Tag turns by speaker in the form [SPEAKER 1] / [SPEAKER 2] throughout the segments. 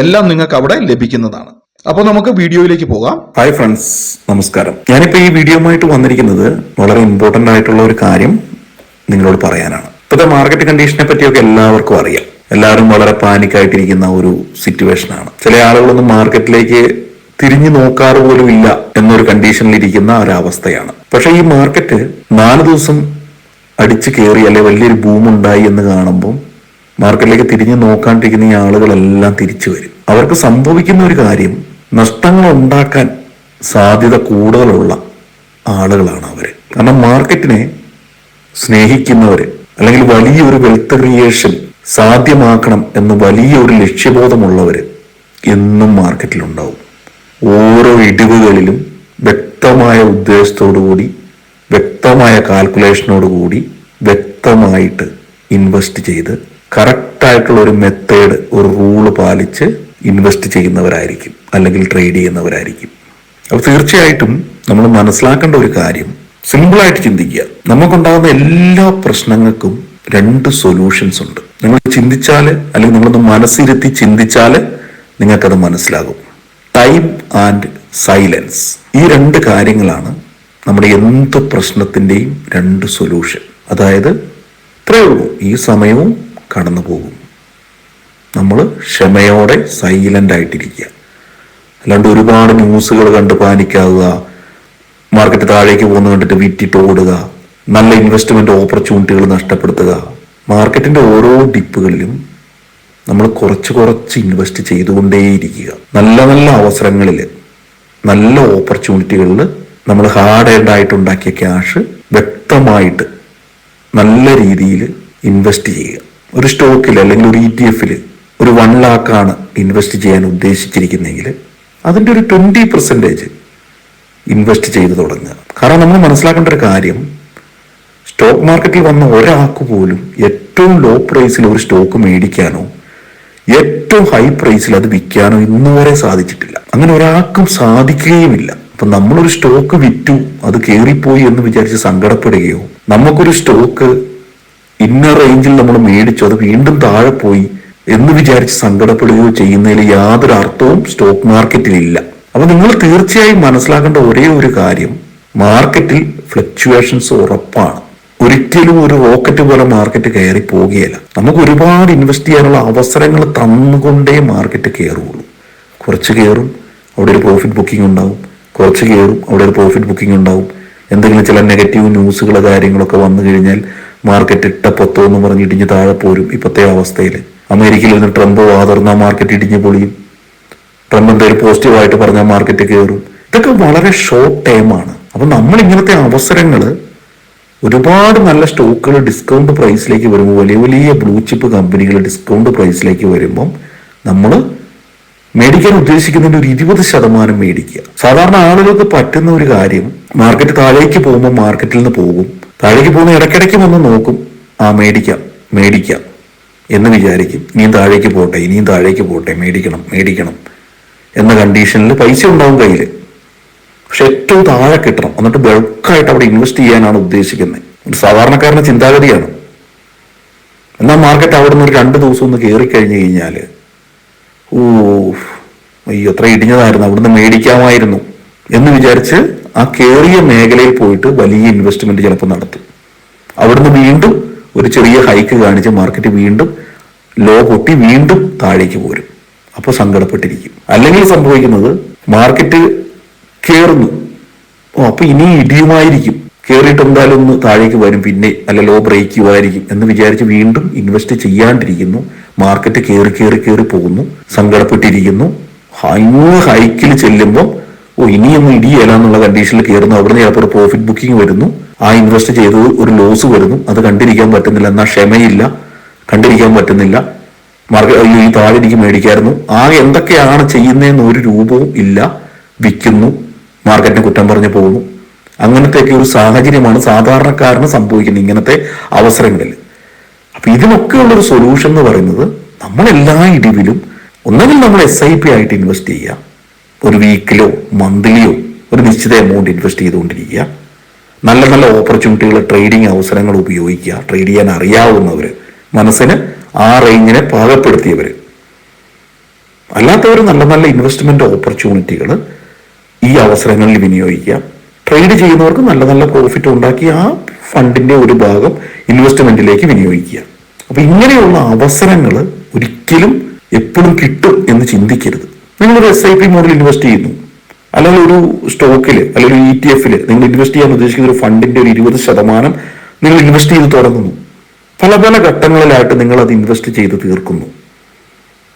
[SPEAKER 1] എല്ലാം നിങ്ങൾക്ക് അവിടെ ലഭിക്കുന്നതാണ്. അപ്പോൾ നമുക്ക് വീഡിയോയിലേക്ക് പോകാം.
[SPEAKER 2] ഹായ് ഫ്രണ്ട്സ് നമസ്കാരം. ഞാനിപ്പോൾ ഈ വീഡിയോയുമായിട്ട് വന്നിരിക്കുന്നത് വളരെ ഇമ്പോർട്ടന്റ് ആയിട്ടുള്ള ഒരു കാര്യം നിങ്ങളോട് പറയാനാണ്. ഇപ്പോഴത്തെ മാർക്കറ്റ് കണ്ടീഷനെ പറ്റിയൊക്കെ എല്ലാവർക്കും അറിയാം. എല്ലാവരും വളരെ പാനിക്കായിട്ടിരിക്കുന്ന ഒരു സിറ്റുവേഷനാണ് ചില ആളുകളൊന്നും മാർക്കറ്റിലേക്ക് തിരിഞ്ഞു നോക്കാറ് പോലും ഇല്ല എന്നൊരു കണ്ടീഷനിൽ ഇരിക്കുന്ന ഒരവസ്ഥയാണ്. പക്ഷേ ഈ മാർക്കറ്റ് നാല് ദിവസം അടിച്ചു കയറി അല്ലെ വലിയൊരു ബൂം ഉണ്ടായി എന്ന് കാണുമ്പോൾ മാർക്കറ്റിലേക്ക് തിരിഞ്ഞു നോക്കാണ്ടിരിക്കുന്ന ഈ ആളുകളെല്ലാം തിരിച്ചു വരും. അവർക്ക് സംഭവിക്കുന്ന ഒരു കാര്യം നഷ്ടങ്ങൾ ഉണ്ടാക്കാൻ സാധ്യത കൂടുതലുള്ള ആളുകളാണ് അവർ കാരണം മാർക്കറ്റിനെ സ്നേഹിക്കുന്നവർ അല്ലെങ്കിൽ വലിയൊരു വെൽത്ത് ക്രിയേഷൻ സാധ്യമാക്കണം എന്ന് വലിയൊരു ലക്ഷ്യബോധമുള്ളവർ എന്നും മാർക്കറ്റിലുണ്ടാവും. ഓരോ ഇടിവുകളിലും വ്യക്തമായ ഉദ്ദേശത്തോടു കൂടി വ്യക്തമായ കാൽക്കുലേഷനോടുകൂടി വ്യക്തമായിട്ട് ഇൻവെസ്റ്റ് ചെയ്ത് കറക്റ്റായിട്ടുള്ള ഒരു മെത്തേഡ് ഒരു റൂൾ പാലിച്ച് ഇൻവെസ്റ്റ് ചെയ്യുന്നവരായിരിക്കും അല്ലെങ്കിൽ ട്രേഡ് ചെയ്യുന്നവരായിരിക്കും. അപ്പോൾ തീർച്ചയായിട്ടും നമ്മൾ മനസ്സിലാക്കേണ്ട ഒരു കാര്യം സിമ്പിളായിട്ട് ചിന്തിക്കുക. നമുക്കുണ്ടാകുന്ന എല്ലാ പ്രശ്നങ്ങൾക്കും രണ്ട് സൊല്യൂഷൻസ് ഉണ്ട്. നിങ്ങൾ ചിന്തിച്ചാൽ അല്ലെങ്കിൽ നിങ്ങളൊന്ന് മനസ്സിരുത്തി ചിന്തിച്ചാൽ നിങ്ങൾക്കത് മനസ്സിലാകും. ടൈം ആൻഡ് സൈലൻസ് ഈ രണ്ട് കാര്യങ്ങളാണ് നമ്മുടെ എന്ത് പ്രശ്നത്തിന്റെയും രണ്ട് സൊല്യൂഷൻ അതായത് ഇത്രയേ ഉള്ളൂ. ഈ സമയവും കടന്നു പോകും നമ്മൾ ക്ഷമയോടെ സൈലന്റ് ആയിട്ടിരിക്കുക. അല്ലാണ്ട് ഒരുപാട് ന്യൂസുകൾ കണ്ട് പാനിക്കാവുക മാർക്കറ്റ് താഴേക്ക് പോകുന്നത് കണ്ടിട്ട് വിറ്റിട്ട് ഓടുക നല്ല ഇൻവെസ്റ്റ്മെന്റ് ഓപ്പർച്യൂണിറ്റികൾ നഷ്ടപ്പെടുത്തുക. മാർക്കറ്റിന്റെ ഓരോ ഡിപ്പുകളിലും നമ്മൾ കുറച്ച് കുറച്ച് ഇൻവെസ്റ്റ് ചെയ്തുകൊണ്ടേയിരിക്കുക. നല്ല നല്ല അവസരങ്ങളിൽ നല്ല ഓപ്പർച്യൂണിറ്റികളിൽ നമ്മൾ ഹാർഡ് ആയിട്ട് ഉണ്ടാക്കിയ ക്യാഷ് വ്യക്തമായിട്ട് നല്ല രീതിയിൽ ഇൻവെസ്റ്റ് ചെയ്യുക. ഒരു സ്റ്റോക്കിൽ അല്ലെങ്കിൽ ഒരു ഇ ടി എഫിൽ ഒരു വൺ ലാക്കാണ് ഇൻവെസ്റ്റ് ചെയ്യാൻ ഉദ്ദേശിച്ചിരിക്കുന്നെങ്കിൽ അതിന്റെ ഒരു ട്വന്റി പെർസെന്റേജ് ഇൻവെസ്റ്റ് ചെയ്ത് തുടങ്ങുക. കാരണം നമ്മൾ മനസ്സിലാക്കേണ്ട ഒരു കാര്യം സ്റ്റോക്ക് മാർക്കറ്റിൽ വന്ന ഒരാൾക്ക് പോലും ഏറ്റവും ലോ പ്രൈസിൽ ഒരു സ്റ്റോക്ക് മേടിക്കാനോ ഏറ്റവും ഹൈ പ്രൈസിൽ അത് വിൽക്കാനോ ഇന്നുവരെ സാധിച്ചിട്ടില്ല. അങ്ങനെ ഒരാൾക്കും സാധിക്കുകയുമില്ല. അപ്പൊ നമ്മളൊരു സ്റ്റോക്ക് വിറ്റു അത് കയറിപ്പോയി എന്ന് വിചാരിച്ച് സങ്കടപ്പെടുകയോ നമുക്കൊരു സ്റ്റോക്ക് ഇന്ന റേഞ്ചിൽ നമ്മൾ മേടിച്ചു അത് വീണ്ടും താഴെ പോയി എന്ന് വിചാരിച്ച് സങ്കടപ്പെടുകയോ ചെയ്യുന്നതിൽ യാതൊരു അർത്ഥവും സ്റ്റോക്ക് മാർക്കറ്റിലില്ല. അപ്പൊ നിങ്ങൾ തീർച്ചയായും മനസ്സിലാക്കേണ്ട ഒരേ ഒരു കാര്യം മാർക്കറ്റിൽ ഫ്ലക്ച്വേഷൻസ് ഉറപ്പാണ്. ഒരിക്കലും ഒരു റോക്കറ്റ് പോലെ മാർക്കറ്റ് കയറി പോകുകയില്ല നമുക്ക് ഒരുപാട് ഇൻവെസ്റ്റ് ചെയ്യാനുള്ള അവസരങ്ങൾ തന്നുകൊണ്ടേ മാർക്കറ്റ് കയറുള്ളൂ കുറച്ച് കയറും അവിടെ ഒരു പ്രോഫിറ്റ് ബുക്കിംഗ് ഉണ്ടാവും. കുറച്ച് കയറും അവിടെ ഒരു പ്രോഫിറ്റ് ബുക്കിംഗ് ഉണ്ടാവും. എന്തെങ്കിലും ചില നെഗറ്റീവ് ന്യൂസുകൾ കാര്യങ്ങളൊക്കെ വന്നു കഴിഞ്ഞാൽ മാർക്കറ്റ് ഇട്ട പൊത്തോ എന്ന് പറഞ്ഞ് ഇടിഞ്ഞ് താഴെ പോരും ഇപ്പോഴത്തെ അവസ്ഥയിൽ അമേരിക്കയിൽ നിന്ന് ട്രംപ് വാതർന്ന മാർക്കറ്റ് ഇടിഞ്ഞ് പൊളിയും. ട്രംപ് എന്തെങ്കിലും പോസിറ്റീവായിട്ട് പറഞ്ഞ മാർക്കറ്റ് കയറും ഇതൊക്കെ വളരെ ഷോർട്ട് ടൈമാണ് അപ്പം നമ്മൾ ഇങ്ങനത്തെ അവസരങ്ങൾ ഒരുപാട് നല്ല സ്റ്റോക്കുകൾ ഡിസ്കൗണ്ട് പ്രൈസിലേക്ക് വരുമ്പോൾ വലിയ വലിയ ബ്ലൂ ചിപ്പ് കമ്പനികൾ ഡിസ്കൗണ്ട് പ്രൈസിലേക്ക് വരുമ്പം നമ്മൾ മേടിക്കാൻ ഉദ്ദേശിക്കുന്നതിന്റെ ഒരു ഇരുപത് ശതമാനം മേടിക്കുക. സാധാരണ ആളുകൾക്ക് പറ്റുന്ന ഒരു കാര്യം മാർക്കറ്റ് താഴേക്ക് പോകുമ്പോൾ മാർക്കറ്റിൽ നിന്ന് പോകും. താഴേക്ക് പോകുന്ന ഇടയ്ക്കിടയ്ക്ക് വന്ന് നോക്കും. ആ മേടിക്കാം മേടിക്കാം എന്ന് വിചാരിക്കും. ഇനിയും താഴേക്ക് പോട്ടെ ഇനിയും താഴേക്ക് പോട്ടെ മേടിക്കണം മേടിക്കണം എന്ന കണ്ടീഷനിൽ പൈസ ഉണ്ടാവും കയ്യിൽ പക്ഷെ ഏറ്റവും താഴെ കിട്ടണം. എന്നിട്ട് ബൾക്കായിട്ട് അവിടെ ഇൻവെസ്റ്റ് ചെയ്യാനാണ് ഉദ്ദേശിക്കുന്നത് ഒരു സാധാരണക്കാരന്റെ ചിന്താഗതിയാണ്. എന്നാൽ മാർക്കറ്റ് അവിടെ നിന്ന് ഒരു രണ്ട് ദിവസം ഒന്ന് കയറി കഴിഞ്ഞു കഴിഞ്ഞാൽ ഓ അയ്യോ അത്ര ഇടിഞ്ഞതായിരുന്നു. അവിടുന്ന് മേടിക്കാമായിരുന്നു എന്ന് വിചാരിച്ച് ആ കേറിയ മേഖലയിൽ പോയിട്ട് വലിയ ഇൻവെസ്റ്റ്മെന്റ് ചിലപ്പോൾ നടത്തും. അവിടുന്ന് വീണ്ടും ഒരു ചെറിയ ഹൈക്ക് കാണിച്ച് മാർക്കറ്റ് വീണ്ടും ലോ പൊട്ടി വീണ്ടും താഴേക്ക് പോരും. അപ്പോൾ സങ്കടപ്പെട്ടിരിക്കും. അല്ലെങ്കിൽ സംഭവിക്കുന്നത് മാർക്കറ്റ് കയറുന്നു ഓ അപ്പൊ ഇനി ഇടിയുമായിരിക്കും. കയറിയിട്ട് എന്തായാലും ഒന്ന് താഴേക്ക് വരും പിന്നെ അല്ല ലോ ബ്രേക്ക് ചെയ്യുമായിരിക്കും എന്ന് വിചാരിച്ച് വീണ്ടും ഇൻവെസ്റ്റ് ചെയ്യാണ്ടിരിക്കുന്നു. മാർക്കറ്റ് കയറി കയറി കയറി പോകുന്നു. സങ്കടപ്പെട്ടിരിക്കുന്നു. ഹൈക്കിൽ ചെല്ലുമ്പോൾ ഓ ഇനിയൊന്നും ഇടിയല്ല എന്നുള്ള കണ്ടീഷനിൽ കയറുന്നു അവിടുന്ന് ചിലപ്പോൾ ഒരു പ്രോഫിറ്റ് ബുക്കിംഗ് വരുന്നു. ആ ഇൻവെസ്റ്റ് ചെയ്തത് ഒരു ലോസ് വരുന്നു. അത് കണ്ടിരിക്കാൻ പറ്റുന്നില്ല. എന്നാൽ ക്ഷമയില്ല. കണ്ടിരിക്കാൻ പറ്റുന്നില്ല. മാർക്കറ്റ് അയ്യോ ഈ താഴെ എനിക്ക് മേടിക്കായിരുന്നു. ആ എന്തൊക്കെയാണ് ചെയ്യുന്നതെന്ന് ഒരു രൂപവും ഇല്ല. വിൽക്കുന്നു. മാർക്കറ്റിനെ കുറ്റം പറഞ്ഞു പോകുന്നു. അങ്ങനത്തെയൊക്കെ ഒരു സാഹചര്യമാണ് സാധാരണക്കാരന് സംഭവിക്കുന്നത് ഇങ്ങനത്തെ അവസരങ്ങളിൽ. അപ്പൊ ഇതിനൊക്കെയുള്ള ഒരു സൊല്യൂഷൻ എന്ന് പറയുന്നത് നമ്മൾ എല്ലാ ഇടിവിലും ഒന്നെങ്കിൽ നമ്മൾ എസ് ഐ പി ആയിട്ട് ഇൻവെസ്റ്റ് ചെയ്യുക. ഒരു വീക്കിലോ മന്ത്ലിയോ ഒരു നിശ്ചിത എമൗണ്ട് ഇൻവെസ്റ്റ് ചെയ്തുകൊണ്ടിരിക്കുക. നല്ല നല്ല ഓപ്പർച്യൂണിറ്റികൾ ട്രേഡിംഗ് അവസരങ്ങൾ ഉപയോഗിക്കുക. ട്രേഡ് ചെയ്യാൻ അറിയാവുന്നവർ മനസ്സിന് ആ റേഞ്ചിനെ പാകപ്പെടുത്തിയവർ അല്ലാത്തവർ നല്ല നല്ല ഇൻവെസ്റ്റ്മെന്റ് ഓപ്പർച്യൂണിറ്റികൾ ഈ അവസരങ്ങളിൽ വിനിയോഗിക്കുക. ട്രേഡ് ചെയ്യുന്നവർക്ക് നല്ല നല്ല പ്രോഫിറ്റ് ഉണ്ടാക്കി ആ ഫണ്ടിന്റെ ഒരു ഭാഗം ഇൻവെസ്റ്റ്മെന്റിലേക്ക് വിനിയോഗിക്കുക. അപ്പൊ ഇങ്ങനെയുള്ള അവസരങ്ങൾ ഒരിക്കലും എപ്പോഴും കിട്ടും എന്ന് ചിന്തിക്കരുത്. നിങ്ങളൊരു എസ് ഐ പി മോഡിൽ ഇൻവെസ്റ്റ് ചെയ്യുന്നു. അല്ലെങ്കിൽ ഒരു സ്റ്റോക്കിൽ അല്ലെങ്കിൽ ഇ ടി എഫിൽ നിങ്ങൾ ഇൻവെസ്റ്റ് ചെയ്യാൻ ഉദ്ദേശിക്കുന്ന ഒരു ഫണ്ടിന്റെ ഒരു ഇരുപത് ശതമാനം നിങ്ങൾ ഇൻവെസ്റ്റ് ചെയ്ത് തുടങ്ങുന്നു. പല പല ഘട്ടങ്ങളിലായിട്ട് നിങ്ങൾ അത് ഇൻവെസ്റ്റ് ചെയ്ത് തീർക്കുന്നു.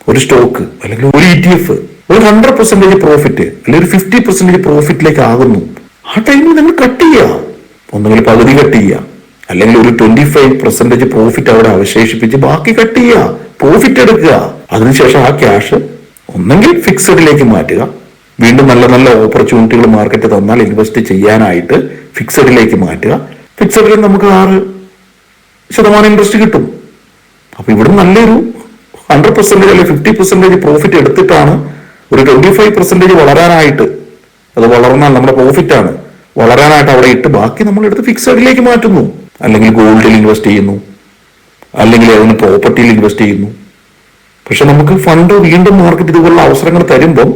[SPEAKER 2] ഒരു സ്റ്റോക്ക് അല്ലെങ്കിൽ ഒരു ഇ ടി എഫ് ഒരു ഹൺഡ്രഡ് പെർസെന്റേജ് പ്രോഫിറ്റ് അല്ലെങ്കിൽ ഒരു ഫിഫ്റ്റി പെർസെന്റേജ് പ്രോഫിറ്റിലേക്ക് ആകുന്നു. ആ ടൈമിൽ നിങ്ങൾ കട്ട് ചെയ്യുക. ഒന്നുകിൽ പകുതി കട്ട് ചെയ്യുക. അല്ലെങ്കിൽ ഒരു ട്വന്റി ഫൈവ് പെർസെന്റേജ് പ്രോഫിറ്റ് അവിടെ അവശേഷിപ്പിച്ച് ബാക്കി കട്ട് ചെയ്യുക. പ്രോഫിറ്റ് എടുക്കുക. അതിനുശേഷം ആ ക്യാഷ് ഒന്നെങ്കിൽ ഫിക്സഡിലേക്ക് മാറ്റുക. വീണ്ടും നല്ല നല്ല ഓപ്പർച്യൂണിറ്റികൾ മാർക്കറ്റ് തന്നാൽ ഇൻവെസ്റ്റ് ചെയ്യാനായിട്ട് ഫിക്സഡിലേക്ക് മാറ്റുക. ഫിക്സഡിൽ നമുക്ക് ആറ് ശതമാനം ഇൻട്രസ്റ്റ് കിട്ടും. അപ്പൊ ഇവിടെ നല്ലൊരു ഹൺഡ്രഡ് പെർസെന്റേജ് അല്ലെങ്കിൽ ഫിഫ്റ്റി പെർസെന്റേജ് പ്രോഫിറ്റ് എടുത്തിട്ടാണ് ഒരു ട്വന്റി ഫൈവ് പെർസെന്റേജ് വളരാനായിട്ട്. അത് വളർന്നാൽ നമ്മുടെ പ്രോഫിറ്റ് ആണ്. വളരാനായിട്ട് അവിടെ ഇട്ട് ബാക്കി നമ്മൾ എടുത്ത് ഫിക്സഡിലേക്ക് മാറ്റുന്നു. അല്ലെങ്കിൽ ഗോൾഡിൽ ഇൻവെസ്റ്റ് ചെയ്യുന്നു. അല്ലെങ്കിൽ അതിന് പ്രോപ്പർട്ടിയിൽ ഇൻവെസ്റ്റ് ചെയ്യുന്നു. പക്ഷെ നമുക്ക് ഫണ്ട് വീണ്ടും മാർക്കറ്റ് ഇതുപോലുള്ള അവസരങ്ങൾ തരുമ്പം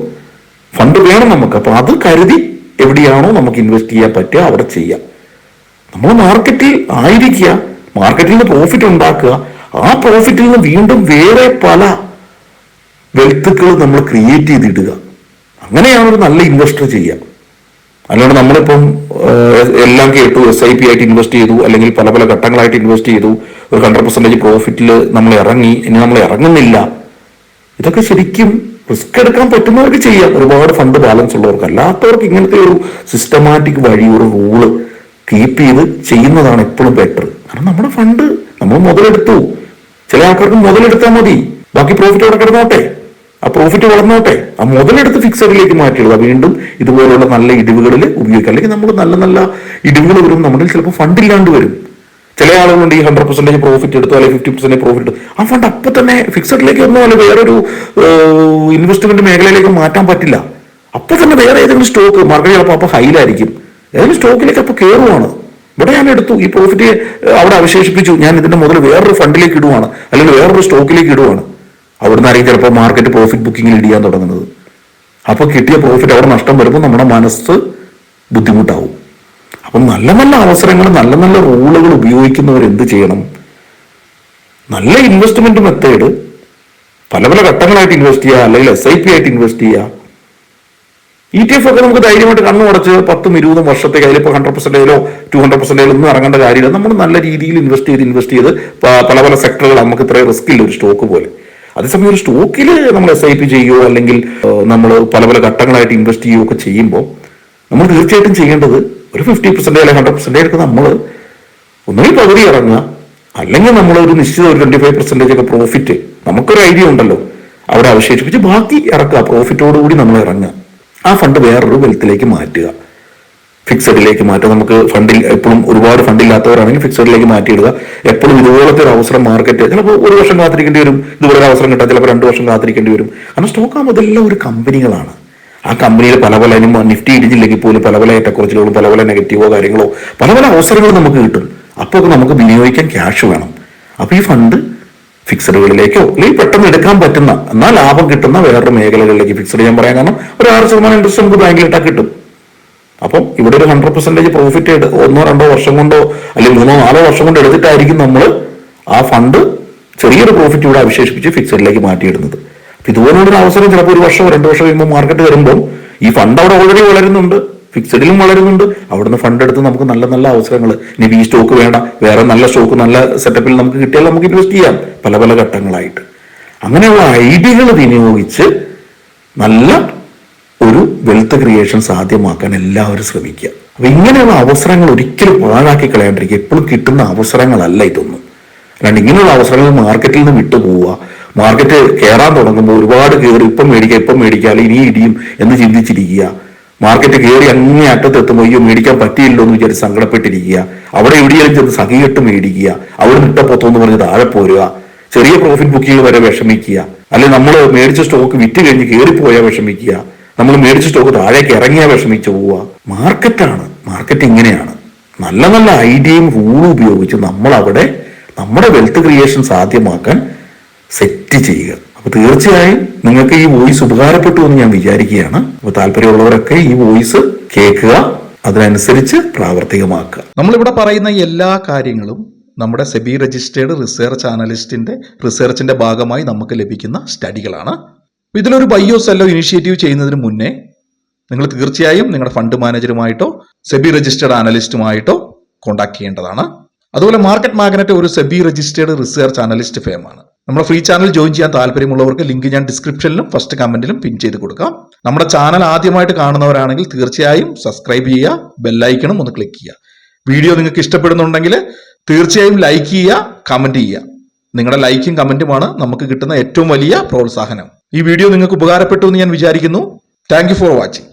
[SPEAKER 2] ഫണ്ട് വേണം നമുക്ക്. അപ്പൊ അത് കരുതി എവിടെയാണോ നമുക്ക് ഇൻവെസ്റ്റ് ചെയ്യാൻ പറ്റുക അവിടെ ചെയ്യാം. നമ്മൾ മാർക്കറ്റിൽ ആയിരിക്കുക മാർക്കറ്റിൽ നിന്ന് പ്രോഫിറ്റ് ഉണ്ടാക്കുക. ആ പ്രോഫിറ്റിൽ നിന്ന് വീണ്ടും വേറെ പല വെൽത്തുക്കൾ നമ്മൾ ക്രിയേറ്റ് ചെയ്തിടുക. അങ്ങനെയാണ് ഒരു നല്ല ഇൻവെസ്റ്റർ ചെയ്യുക. അല്ലാണ്ട് നമ്മളിപ്പം എല്ലാം കേട്ടു എസ് ഐ പി ആയിട്ട് ഇൻവെസ്റ്റ് ചെയ്തു അല്ലെങ്കിൽ പല പല ഘട്ടങ്ങളായിട്ട് ഇൻവെസ്റ്റ് ചെയ്തു ഒരു ഹൺഡ്രഡ് പെർസെന്റേജ് പ്രോഫിറ്റിൽ നമ്മൾ ഇറങ്ങി ഇനി നമ്മൾ ഇറങ്ങുന്നില്ല. ഇതൊക്കെ ശരിക്കും റിസ്ക് എടുക്കാൻ പറ്റുന്നവർക്ക് ചെയ്യാം. ഒരുപാട് ഫണ്ട് ബാലൻസ് ഉള്ളവർക്ക്. അല്ലാത്തവർക്ക് ഇങ്ങനത്തെ ഒരു സിസ്റ്റമാറ്റിക് വഴി ഒരു റൂൾ കീപ്പ് ചെയ്ത് ചെയ്യുന്നതാണ് എപ്പോഴും ബെറ്റർ കാരണം നമ്മുടെ ഫണ്ട് നമ്മൾ മുതലെടുത്തു. ചില ആൾക്കാർക്ക് മുതലെടുത്താൽ മതി. ബാക്കി പ്രോഫിറ്റ് അവിടെ കിടന്നോട്ടെ. ആ പ്രോഫിറ്റ് വളർന്നോട്ടെ. ആ മുതലെടുത്ത് ഫിക്സഡിലേക്ക് മാറ്റിയിടുക. വീണ്ടും ഇതുപോലുള്ള നല്ല ഇടിവുകളിൽ ഉപയോഗിക്കുക. അല്ലെങ്കിൽ നമ്മൾ നല്ല നല്ല ഇടിവുകൾ വരും. നമ്മുടെ ചിലപ്പോൾ ഫണ്ട് ഇല്ലാണ്ട് വരും. ചില ആളുകളുണ്ട് ഈ ഹൺഡ്രഡ് പെർസെന്റേജ് പ്രോഫിറ്റ് എടുത്തു അല്ലെങ്കിൽ ഫിഫ്റ്റി പെർസെന്റേജ് പ്രോഫിറ്റ് എടുത്തു. ആ ഫണ്ട് അപ്പൊ തന്നെ ഫിക്സഡിലേക്ക് ഒന്നും അല്ല വേറൊരു ഇൻവെസ്റ്റ്മെന്റ് മേഖലയിലേക്ക് മാറ്റാൻ പറ്റില്ല. അപ്പൊ തന്നെ വേറെ ഏതെങ്കിലും സ്റ്റോക്ക് മാർക്കറ്റ് ചിലപ്പോൾ അപ്പൊ ഹൈലായിരിക്കും ഏതെങ്കിലും സ്റ്റോക്കിലേക്ക് അപ്പൊ കയറുവാണ് ഇവിടെ ഞാൻ എടുത്തു ഈ പ്രോഫിറ്റ് അവിടെ അവശേഷിപ്പിച്ചു. ഞാൻ ഇതിന്റെ മുതൽ വേറൊരു ഫണ്ടിലേക്ക് ഇടുവാണ്. അല്ലെങ്കിൽ വേറൊരു സ്റ്റോക്കിലേക്ക് ഇടുവാണ്. അവിടുന്ന് ആയിരിക്കും ചിലപ്പോൾ മാർക്കറ്റ് പ്രോഫിറ്റ് ബുക്കിംഗിൽ ഇടിയാൻ തുടങ്ങുന്നത്. അപ്പോൾ കിട്ടിയ പ്രോഫിറ്റ് അവിടെ നഷ്ടം വരുമ്പോൾ നമ്മുടെ മനസ്സ് ബുദ്ധിമുട്ടാവും. അപ്പം നല്ല നല്ല അവസരങ്ങൾ നല്ല നല്ല റൂളുകൾ ഉപയോഗിക്കുന്നവർ എന്ത് ചെയ്യണം? നല്ല ഇൻവെസ്റ്റ്മെന്റ് മെത്തേഡ് പല പല ഘട്ടങ്ങളായിട്ട് ഇൻവെസ്റ്റ് ചെയ്യുക അല്ലെങ്കിൽ എസ് ഐ പി ആയിട്ട് ഇൻവെസ്റ്റ് ചെയ്യുക. ഇ ടി എഫ് ഒക്കെ നമുക്ക് ധൈര്യമായിട്ട് കണ്ണു അടച്ച് പത്തും ഇരുപതും വർഷത്തേക്ക് അതിലിപ്പോൾ ഹൺഡ്രഡ് പെർസെന്റേജിലോ ടു ഹൺഡ്രഡ് പെർസെന്റേജിലോ ഒന്നും ഇറങ്ങേണ്ട കാര്യമില്ല. നമ്മൾ നല്ല രീതിയിൽ ഇൻവെസ്റ്റ് ചെയ്ത് ഇൻവെസ്റ്റ് ചെയ്ത് പല പല സെക്ടറുകൾ നമുക്ക് ഇത്രയും റിസ്ക് ഇല്ല ഒരു സ്റ്റോക്ക് പോലെ. അതേസമയം ഒരു സ്റ്റോക്കിൽ നമ്മൾ എസ് ഐ പി ചെയ്യുകയോ അല്ലെങ്കിൽ നമ്മൾ പല പല ഘട്ടങ്ങളായിട്ട് ഇൻവെസ്റ്റ് ചെയ്യുകയോ ഒക്കെ ചെയ്യുമ്പോൾ നമ്മൾ തീർച്ചയായിട്ടും ചെയ്യേണ്ടത് ഒരു ഫിഫ്റ്റി പെർസെന്റ് അല്ലെങ്കിൽ ഹൺഡ്രഡ് പെർസെന്റ് ഒക്കെ നമ്മൾ ഒന്നുകിൽ പകുതി ഇറങ്ങുക അല്ലെങ്കിൽ നമ്മൾ ഒരു നിശ്ചിത ഒരു ട്വന്റി ഫൈവ് പെർസെന്റേജ് ഒക്കെ പ്രോഫിറ്റ് നമുക്കൊരു ഐഡിയ ഉണ്ടല്ലോ. അവിടെ അവശേഷിപ്പിച്ച് ബാക്കി ഇറക്കുക പ്രോഫിറ്റോടുകൂടി നമ്മൾ ഇറങ്ങുക. ആ ഫണ്ട് വേറൊരു വെൽത്തിലേക്ക് മാറ്റുക. ഫിക്സഡിലേക്ക് മാറ്റുക. നമുക്ക് ഫണ്ടിൽ എപ്പോഴും ഒരുപാട് ഫണ്ടില്ലാത്തവരാണെങ്കിൽ ഫിക്സഡിലേക്ക് മാറ്റിയിടുക. എപ്പോഴും ഇതുപോലത്തെ ഒരു അവസരം മാർക്കറ്റ് ചിലപ്പോൾ ഒരു വർഷം കാത്തിരിക്കേണ്ടി വരും ഇതുപോലെ ഒരു അവസരം കിട്ടാൻ ചിലപ്പോൾ രണ്ട് വർഷം കാത്തിരിക്കേണ്ടി വരും. കാരണം സ്റ്റോക്ക് ആകുമ്പോൾ ഇതെല്ലാം ഒരു കമ്പനികളാണ് ആ കമ്പനിയിൽ പല പല നിഫ്റ്റി ഇടിച്ചില്ലെങ്കിൽ പോലും പല പല ഏറ്റക്കുറച്ചിലുകളും പല പല നെഗറ്റീവോ കാര്യങ്ങളോ പല പല അവസരങ്ങളും നമുക്ക് കിട്ടും. അപ്പോൾ ഒക്കെ നമുക്ക് വിനിയോഗിക്കാൻ ക്യാഷ് വേണം. അപ്പോൾ ഈ ഫണ്ട് ഫിക്സഡുകളിലേക്കോ അല്ലെങ്കിൽ പെട്ടെന്ന് എടുക്കാൻ പറ്റുന്ന എന്നാൽ ലാഭം കിട്ടുന്ന വേറൊരു മേഖലകളിലേക്ക് ഫിക്സഡ് ചെയ്യാൻ പറയാൻ കാരണം ഒരു ആറ് ശതമാനം ഇൻട്രസ്റ്റ് നമുക്ക് ബാങ്കിൽ ഇട്ടാൽ കിട്ടും. അപ്പം ഇവിടെ ഒരു ഹൺഡ്രഡ് പെർസെന്റേജ് പ്രോഫിറ്റ് ഒന്നോ രണ്ടോ വർഷം കൊണ്ടോ അല്ലെങ്കിൽ മൂന്നോ നാലോ വർഷം കൊണ്ടോ എടുത്തിട്ടായിരിക്കും നമ്മൾ ആ ഫണ്ട് ചെറിയൊരു പ്രോഫിറ്റ് ഇവിടെ അവശേഷിപ്പിച്ച് ഫിക്സഡിലേക്ക് മാറ്റിയിടുന്നത്. ഇതുപോലുള്ളൊരു അവസരം ചിലപ്പോൾ ഒരു വർഷം രണ്ട് വർഷം കഴിയുമ്പോൾ മാർക്കറ്റ് വരുമ്പോൾ ഈ ഫണ്ട് അവിടെ ഓൾറെഡി വളരുന്നുണ്ട്. ഫിക്സഡിലും വളരുന്നുണ്ട്. അവിടുന്ന് ഫണ്ട് എടുത്ത് നമുക്ക് നല്ല നല്ല അവസരങ്ങൾ. ഇനി ഈ സ്റ്റോക്ക് വേണ്ട. വേറെ നല്ല സ്റ്റോക്ക് നല്ല സെറ്റപ്പിൽ നമുക്ക് കിട്ടിയാൽ നമുക്ക് ഇൻവെസ്റ്റ് ചെയ്യാം. പല പല ഘട്ടങ്ങളായിട്ട്. അങ്ങനെയുള്ള ഐഡിയകൾ വിനിയോഗിച്ച് നല്ല ഒരു വെൽത്ത് ക്രിയേഷൻ സാധ്യമാക്കാൻ എല്ലാവരും ശ്രമിക്കുക. അപ്പൊ ഇങ്ങനെയുള്ള അവസരങ്ങൾ ഒരിക്കലും പാഴാക്കി കളയാണ്ടിരിക്കുക. എപ്പോഴും കിട്ടുന്ന അവസരങ്ങളല്ല ഇതൊന്നും. അല്ലാണ്ട് ഇങ്ങനെയുള്ള അവസരങ്ങൾ മാർക്കറ്റിൽ നിന്ന് വിട്ടുപോവുക. മാർക്കറ്റ് കയറാൻ തുടങ്ങുമ്പോൾ ഒരുപാട് കയറി ഇപ്പം മേടിക്കുക ഇപ്പം മേടിക്കുക ഇനി ഇടിയും എന്ന് ചിന്തിച്ചിരിക്കുക. മാർക്കറ്റ് കയറി അങ്ങേ അറ്റത്തെത്തുമ്പോൾ അയ്യോ മേടിക്കാൻ പറ്റിയില്ലോ എന്ന് വിചാരിച്ച് സങ്കടപ്പെട്ടിരിക്കുക. അവിടെ എവിടെയെങ്കിലും ചെന്ന് സഹികെട്ട് മേടിക്കുക. അവിടെ നിട്ട പൊത്തോന്ന് പറഞ്ഞ് താഴെ പോരുക. ചെറിയ പ്രോഫിറ്റ് ബുക്കിംഗ് വരെ വിഷമിക്കുക. അല്ലെങ്കിൽ നമ്മൾ മേടിച്ച സ്റ്റോക്ക് വിറ്റ് കഴിഞ്ഞ് കയറിപ്പോയാൽ വിഷമിക്കുക. നമ്മൾ മേടിച്ച സ്റ്റോക്ക് താഴേക്ക് ഇറങ്ങിയാൽ വിഷമിച്ചു പോവുക. മാർക്കറ്റാണ്. മാർക്കറ്റ് ഇങ്ങനെയാണ്. നല്ല നല്ല ഐഡിയയും റൂളും ഉപയോഗിച്ച് നമ്മൾ അവിടെ നമ്മുടെ വെൽത്ത് ക്രിയേഷൻ സാധ്യമാക്കാൻ സെറ്റ് ചെയ്യുക. അപ്പൊ തീർച്ചയായും നിങ്ങൾക്ക് ഈ വോയിസ് ഉപകാരപ്പെട്ടു എന്ന് ഞാൻ വിചാരിക്കുകയാണ്. അപ്പൊ താല്പര്യമുള്ളവരൊക്കെ ഈ വോയിസ് കേൾക്കുക. അതിനനുസരിച്ച് പ്രാവർത്തികമാക്കുക.
[SPEAKER 1] നമ്മളിവിടെ പറയുന്ന എല്ലാ കാര്യങ്ങളും നമ്മുടെ സെബി രജിസ്റ്റേർഡ് റിസർച്ച് അനലിസ്റ്റിന്റെ റിസർച്ചിന്റെ ഭാഗമായി നമുക്ക് ലഭിക്കുന്ന സ്റ്റഡികളാണ്. ഇതിലൊരു ബയ്യോ സെല്ലോ ഇനിഷ്യേറ്റീവ് ചെയ്യുന്നതിന് മുന്നേ നിങ്ങൾ തീർച്ചയായും നിങ്ങളുടെ ഫണ്ട് മാനേജറുമായിട്ടോ സെബി രജിസ്റ്റേർഡ് അനലിസ്റ്റുമായിട്ടോ കോൺടാക്ട് ചെയ്യേണ്ടതാണ്. അതുപോലെ മാർക്കറ്റ് മാഗ്നറ്റ് ഒരു സെബി രജിസ്റ്റേർഡ് റിസർച്ച് അനലിസ്റ്റ് ഫേമാണ്. നമ്മുടെ ഫ്രീ ചാനൽ ജോയിൻ ചെയ്യാൻ താല്പര്യമുള്ളവർക്ക് ലിങ്ക് ഞാൻ ഡിസ്ക്രിപ്ഷനിലും ഫസ്റ്റ് കമന്റിലും പിൻ ചെയ്ത് കൊടുക്കാം. നമ്മുടെ ചാനൽ ആദ്യമായിട്ട് കാണുന്നവരാണെങ്കിൽ തീർച്ചയായും സബ്സ്ക്രൈബ് ചെയ്യുക ബെല്ലൈക്കണും ഒന്ന് ക്ലിക്ക് ചെയ്യുക. വീഡിയോ നിങ്ങൾക്ക് ഇഷ്ടപ്പെടുന്നുണ്ടെങ്കിൽ തീർച്ചയായും ലൈക്ക് ചെയ്യുക കമന്റ് ചെയ്യുക. നിങ്ങളുടെ ലൈക്കും കമന്റുമാണ് നമുക്ക് കിട്ടുന്ന ഏറ്റവും വലിയ പ്രോത്സാഹനം. ഈ വീഡിയോ നിങ്ങൾക്ക് ഉപകാരപ്പെട്ടു എന്ന് ഞാൻ വിചാരിക്കുന്നു. Thank for watching